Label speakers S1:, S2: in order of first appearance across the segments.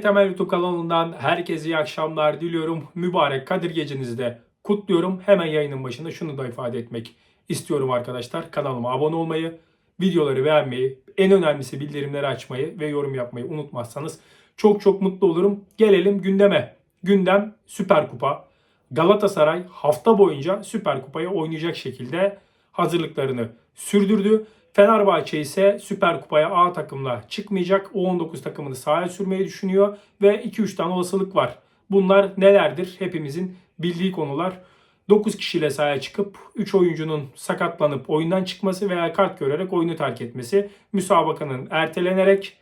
S1: Temel YouTube kanalından herkese iyi akşamlar diliyorum. Mübarek Kadir gecenizi de kutluyorum. Hemen yayının başında şunu da ifade etmek istiyorum arkadaşlar. Kanalıma abone olmayı, videoları beğenmeyi, en önemlisi bildirimleri açmayı ve yorum yapmayı unutmazsanız çok çok mutlu olurum. Gelelim gündeme. Gündem Süper Kupa. Galatasaray hafta boyunca Süper Kupa'yı oynayacak şekilde hazırlıklarını sürdürdü. Fenerbahçe ise Süper Kupa'ya A takımla çıkmayacak. U19 takımını sahaya sürmeyi düşünüyor ve 2-3 tane olasılık var. Bunlar nelerdir? Hepimizin bildiği konular. 9 kişiyle sahaya çıkıp 3 oyuncunun sakatlanıp oyundan çıkması veya kart görerek oyunu terk etmesi, müsabakanın ertelenerek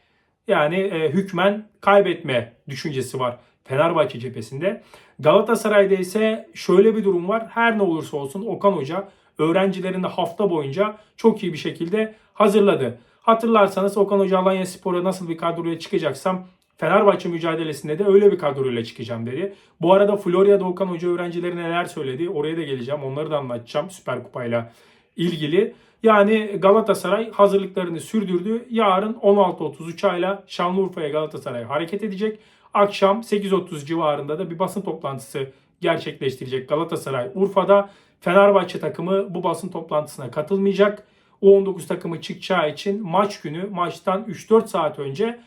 S1: yani e, hükmen kaybetme düşüncesi var Fenerbahçe cephesinde. Galatasaray'da ise şöyle bir durum var. Her ne olursa olsun Okan Hoca öğrencilerini hafta boyunca çok iyi bir şekilde hazırladı. Hatırlarsanız Okan Hoca Alanya Spor'a nasıl bir kadroya çıkacaksam Fenerbahçe mücadelesinde de öyle bir kadroyla çıkacağım dedi. Bu arada Florya'da Okan Hoca öğrencilerine neler söyledi oraya da geleceğim. Onları da anlatacağım Süper Kupa'yla ilgili. Yani Galatasaray hazırlıklarını sürdürdü. Yarın 16.30 uçağıyla Şanlıurfa'ya Galatasaray hareket edecek. Akşam 8.30 civarında da bir basın toplantısı gerçekleştirecek Galatasaray Urfa'da. Fenerbahçe takımı bu basın toplantısına katılmayacak. U19 takımı çıkacağı için maç günü maçtan 3-4 saat önce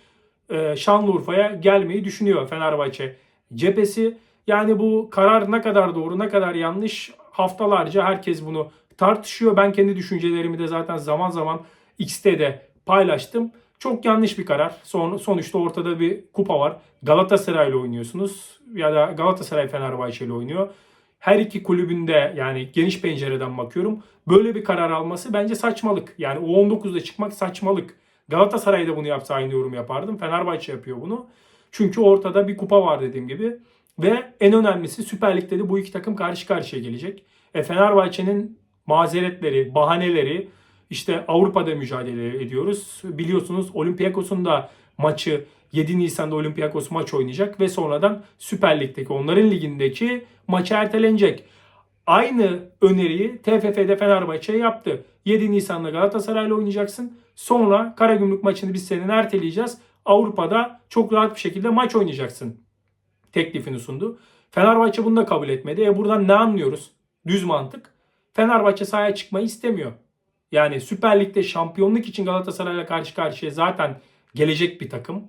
S1: e, Şanlıurfa'ya gelmeyi düşünüyor Fenerbahçe cephesi. Yani bu karar ne kadar doğru ne kadar yanlış haftalarca herkes bunu tartışıyor. Ben kendi düşüncelerimi de zaten zaman zaman X'te paylaştım. Çok yanlış bir karar. Son, sonuçta ortada bir kupa var. Galatasaray'la oynuyorsunuz ya da Galatasaray Fenerbahçe ile oynuyor. Her iki kulübünde yani geniş pencereden bakıyorum. Böyle bir karar alması bence saçmalık. Yani U19'da çıkmak saçmalık. Galatasaray'da bunu yapsa aynı yorum yapardım. Fenerbahçe yapıyor bunu. Çünkü ortada bir kupa var dediğim gibi. Ve en önemlisi Süper Lig'de de bu iki takım karşı karşıya gelecek. E Fenerbahçe'nin mazeretleri, bahaneleri işte Avrupa'da mücadele ediyoruz. Biliyorsunuz Olympiakos'un da maçı 7 Nisan'da Olympiakos maç oynayacak ve sonradan Süper Lig'deki onların ligindeki maçı ertelenecek. Aynı öneriyi TFF'de Fenerbahçe yaptı. 7 Nisan'da Galatasaray'la oynayacaksın. Sonra Karagümrük maçını biz senin erteleyeceğiz. Avrupa'da çok rahat bir şekilde maç oynayacaksın. Teklifini sundu. Fenerbahçe bunu da kabul etmedi. E buradan ne anlıyoruz? Düz mantık. Fenerbahçe sahaya çıkmayı istemiyor. Yani Süper Lig'de şampiyonluk için Galatasaray'la karşı karşıya zaten gelecek bir takım.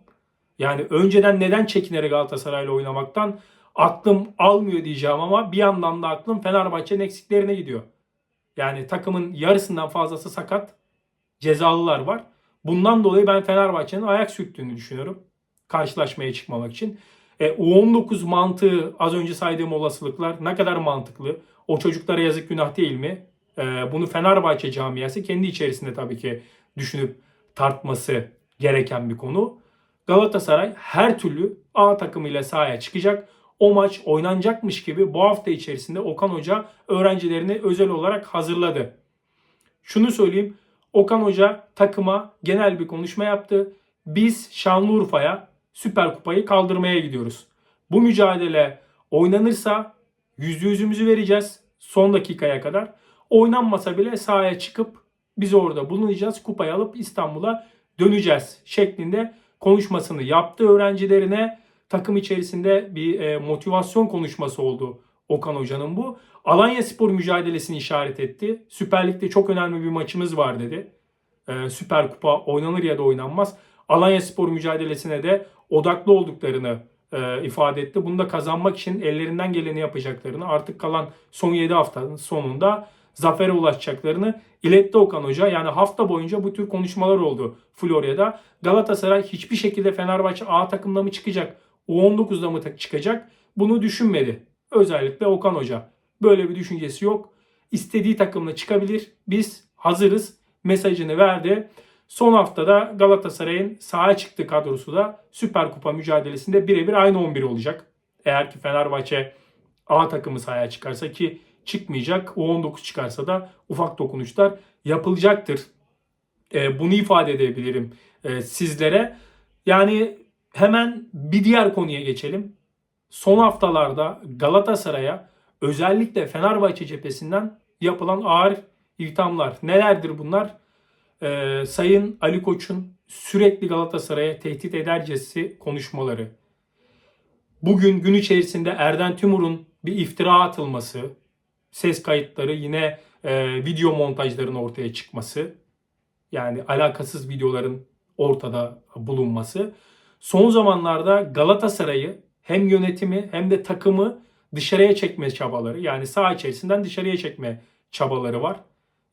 S1: Yani önceden neden çekinerek Galatasaray'la oynamaktan aklım almıyor diyeceğim ama bir yandan da aklım Fenerbahçe'nin eksiklerine gidiyor. Yani takımın yarısından fazlası sakat. Cezalılar var. Bundan dolayı ben Fenerbahçe'nin ayak sürttüğünü düşünüyorum. Karşılaşmaya çıkmamak için. E, U19 mantığı az önce saydığım olasılıklar ne kadar mantıklı? O çocuklara yazık günah değil mi? E, bunu Fenerbahçe camiası kendi içerisinde tabii ki düşünüp tartması gereken bir konu. Galatasaray her türlü A takımıyla sahaya çıkacak. O maç oynanacakmış gibi bu hafta içerisinde Okan Hoca öğrencilerini özel olarak hazırladı. Şunu söyleyeyim. Okan Hoca takıma genel bir konuşma yaptı. Biz Şanlıurfa'ya Süper Kupayı kaldırmaya gidiyoruz. Bu mücadele oynanırsa yüzde yüzümüzü vereceğiz son dakikaya kadar. Oynanmasa bile sahaya çıkıp biz orada bulunacağız. Kupayı alıp İstanbul'a döneceğiz şeklinde konuşmasını yaptı öğrencilerine. Takım içerisinde bir e, motivasyon konuşması oldu Okan Hoca'nın bu. Alanya Spor mücadelesini işaret etti. Süper Lig'de çok önemli bir maçımız var dedi. E, Süper Kupa oynanır ya da oynanmaz. Alanya Spor mücadelesine de odaklı olduklarını e, ifade etti. Bunu da kazanmak için ellerinden geleni yapacaklarını artık kalan son 7 haftanın sonunda zafere ulaşacaklarını iletti Okan Hoca. Yani hafta boyunca bu tür konuşmalar oldu Florya'da. Galatasaray hiçbir şekilde Fenerbahçe A takımda mı çıkacak, U19'da mı çıkacak bunu düşünmedi. Özellikle Okan Hoca. Böyle bir düşüncesi yok. İstediği takımla çıkabilir. Biz hazırız mesajını verdi. Son haftada Galatasaray'ın sahaya çıktığı kadrosu da Süper Kupa mücadelesinde birebir aynı 11 olacak. Eğer ki Fenerbahçe A takımı sahaya çıkarsa ki çıkmayacak. U19 çıkarsa da ufak dokunuşlar yapılacaktır. E, bunu ifade edebilirim e, sizlere. Yani hemen bir diğer konuya geçelim. Son haftalarda Galatasaray'a özellikle Fenerbahçe cephesinden yapılan ağır ithamlar nelerdir bunlar? Ee, Sayın Ali Koç'un sürekli Galatasaray'a tehdit edercesi konuşmaları, bugün gün içerisinde Erden Timur'un bir iftira atılması, ses kayıtları yine e, video montajların ortaya çıkması, yani alakasız videoların ortada bulunması. Son zamanlarda Galatasaray'ı hem yönetimi hem de takımı dışarıya çekme çabaları yani saha içerisinden dışarıya çekme çabaları var.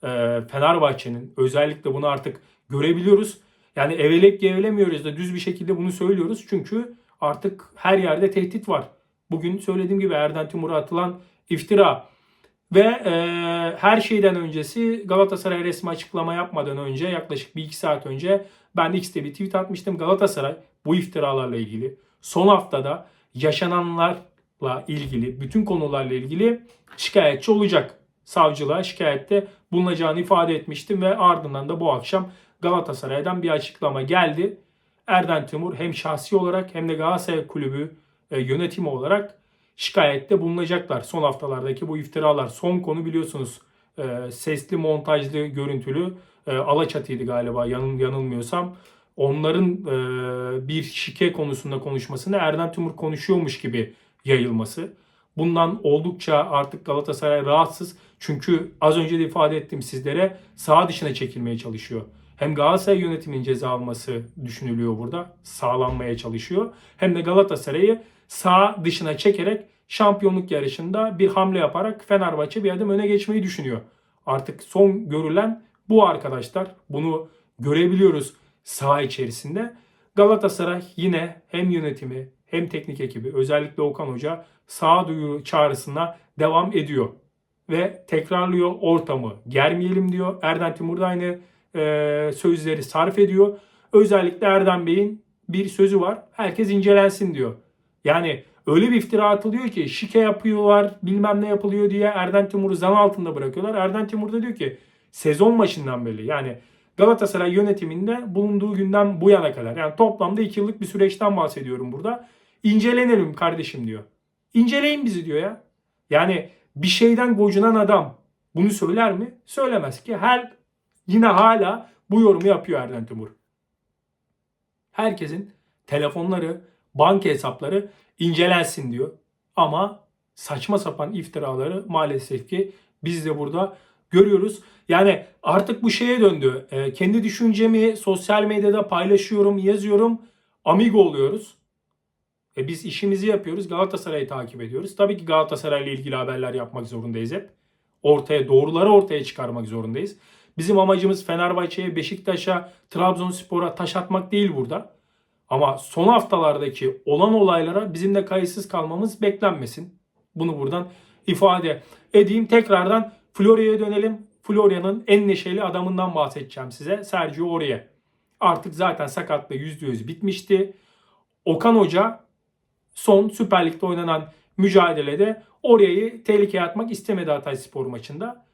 S1: Ee, Fenerbahçe'nin özellikle bunu artık görebiliyoruz. Yani eveleyip gevelemiyoruz da düz bir şekilde bunu söylüyoruz. Çünkü artık her yerde tehdit var. Bugün söylediğim gibi Erden Timur'a atılan iftira ve e, her şeyden öncesi Galatasaray resmi açıklama yapmadan önce yaklaşık bir iki saat önce ben X'te bir tweet atmıştım. Galatasaray bu iftiralarla ilgili son haftada yaşananlarla ilgili bütün konularla ilgili şikayetçi olacak. Savcılığa şikayette bulunacağını ifade etmiştim ve ardından da bu akşam Galatasaray'dan bir açıklama geldi. Erden Timur hem şahsi olarak hem de Galatasaray Kulübü e, yönetimi olarak şikayette bulunacaklar. Son haftalardaki bu iftiralar. Son konu biliyorsunuz e, sesli montajlı görüntülü e, Alaçatı'ydı galiba yanıl, yanılmıyorsam. Onların e, bir şike konusunda konuşmasını Erden Timur konuşuyormuş gibi yayılması. Bundan oldukça artık Galatasaray rahatsız. Çünkü az önce de ifade ettim sizlere sağ dışına çekilmeye çalışıyor. Hem Galatasaray yönetiminin ceza alması düşünülüyor burada. Sağlanmaya çalışıyor. Hem de Galatasaray'ı sağ dışına çekerek şampiyonluk yarışında bir hamle yaparak Fenerbahçe bir adım öne geçmeyi düşünüyor. Artık son görülen bu arkadaşlar. Bunu görebiliyoruz saha içerisinde. Galatasaray yine hem yönetimi hem teknik ekibi özellikle Okan Hoca sağduyu çağrısına devam ediyor. Ve tekrarlıyor ortamı germeyelim diyor. Erden Timur da aynı e, sözleri sarf ediyor. Özellikle Erdem Bey'in bir sözü var. Herkes incelensin diyor. Yani öyle bir iftira atılıyor ki şike yapıyorlar bilmem ne yapılıyor diye Erden Timur'u zan altında bırakıyorlar. Erden Timur da diyor ki sezon başından beri yani Galatasaray yönetiminde bulunduğu günden bu yana kadar yani toplamda 2 yıllık bir süreçten bahsediyorum burada. İncelenelim kardeşim diyor. İnceleyin bizi diyor ya. Yani bir şeyden gocunan adam bunu söyler mi? Söylemez ki. Her yine hala bu yorumu yapıyor Erden Timur. Herkesin telefonları, banka hesapları incelensin diyor. Ama saçma sapan iftiraları maalesef ki biz de burada görüyoruz. Yani artık bu şeye döndü. E, kendi düşüncemi sosyal medyada paylaşıyorum, yazıyorum. Amigo oluyoruz. E biz işimizi yapıyoruz. Galatasaray'ı takip ediyoruz. Tabii ki Galatasaray'la ilgili haberler yapmak zorundayız hep. Ortaya doğruları ortaya çıkarmak zorundayız. Bizim amacımız Fenerbahçe'ye, Beşiktaş'a, Trabzonspor'a taş atmak değil burada. Ama son haftalardaki olan olaylara bizim de kayıtsız kalmamız beklenmesin. Bunu buradan ifade edeyim. Tekrardan Florya'ya dönelim. Florya'nın en neşeli adamından bahsedeceğim size. Sergio Aurier. Artık zaten sakatlığı %100 bitmişti. Okan Hoca son Süper Lig'de oynanan mücadelede Aurier'i tehlikeye atmak istemedi Hatay Spor maçında.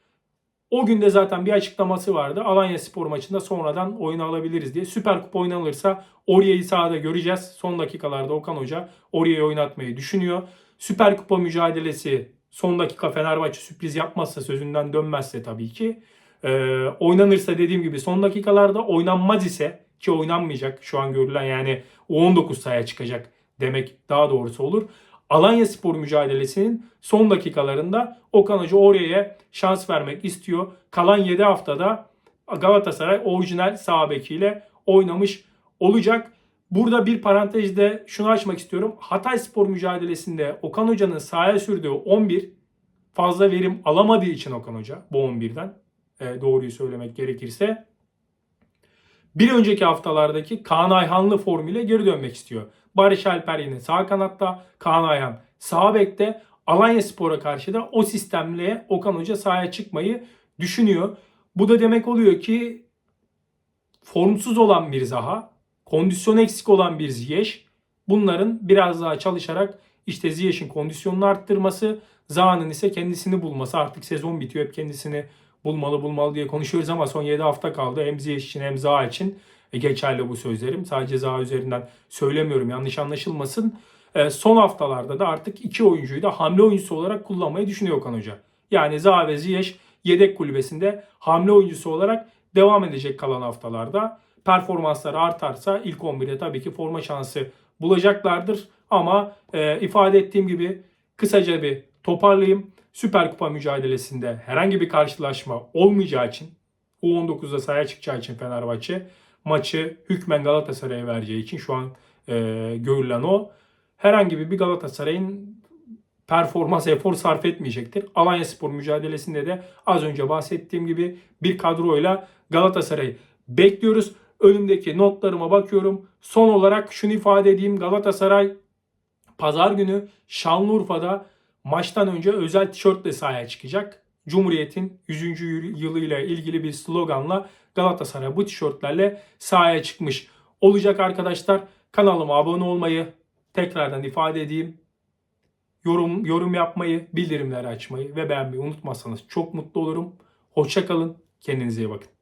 S1: O günde zaten bir açıklaması vardı. Alanya Spor maçında sonradan oyunu alabiliriz diye. Süper Kupa oynanırsa Aurier'i sahada göreceğiz. Son dakikalarda Okan Hoca Aurier'i oynatmayı düşünüyor. Süper Kupa mücadelesi son dakika Fenerbahçe sürpriz yapmazsa sözünden dönmezse tabii ki. Ee, oynanırsa dediğim gibi son dakikalarda oynanmaz ise ki oynanmayacak şu an görülen yani 19 sayı çıkacak demek daha doğrusu olur. Alanya Spor mücadelesinin son dakikalarında Okan Hoca oraya şans vermek istiyor. Kalan 7 haftada Galatasaray orijinal sağ bekiyle oynamış olacak. Burada bir parantezde şunu açmak istiyorum. Hatay Spor mücadelesinde Okan Hoca'nın sahaya sürdüğü 11 fazla verim alamadığı için Okan Hoca bu 11'den e, doğruyu söylemek gerekirse bir önceki haftalardaki Kaan Ayhanlı formüle geri dönmek istiyor. Barış Alper yine sağ kanatta, Kaan Ayhan sağ bekte. Alanya Spor'a karşı da o sistemle Okan Hoca sahaya çıkmayı düşünüyor. Bu da demek oluyor ki formsuz olan bir Zaha, kondisyon eksik olan bir Ziyech bunların biraz daha çalışarak işte Ziyech'in kondisyonunu arttırması, Zaha'nın ise kendisini bulması. Artık sezon bitiyor hep kendisini bulmalı bulmalı diye konuşuyoruz ama son 7 hafta kaldı. Hem Ziyech için hem Zaha için e, geçerli bu sözlerim. Sadece Zaha üzerinden söylemiyorum yanlış anlaşılmasın. E, son haftalarda da artık iki oyuncuyu da hamle oyuncusu olarak kullanmayı düşünüyor Okan Hoca. Yani Zaha ve Ziyech yedek kulübesinde hamle oyuncusu olarak devam edecek kalan haftalarda. Performansları artarsa ilk 11'de tabii ki forma şansı bulacaklardır. Ama e, ifade ettiğim gibi kısaca bir toparlayayım. Süper Kupa mücadelesinde herhangi bir karşılaşma olmayacağı için U19'da sahaya çıkacağı için Fenerbahçe maçı hükmen Galatasaray'a vereceği için şu an e, görülen o. Herhangi bir Galatasaray'ın performans efor sarf etmeyecektir. Alanya Spor mücadelesinde de az önce bahsettiğim gibi bir kadroyla Galatasaray'ı bekliyoruz. Önümdeki notlarıma bakıyorum. Son olarak şunu ifade edeyim. Galatasaray pazar günü Şanlıurfa'da maçtan önce özel tişörtle sahaya çıkacak. Cumhuriyet'in 100. yılıyla ilgili bir sloganla Galatasaray bu tişörtlerle sahaya çıkmış olacak arkadaşlar. Kanalıma abone olmayı tekrardan ifade edeyim. Yorum yorum yapmayı, bildirimleri açmayı ve beğenmeyi unutmazsanız çok mutlu olurum. Hoşça kalın. Kendinize iyi bakın.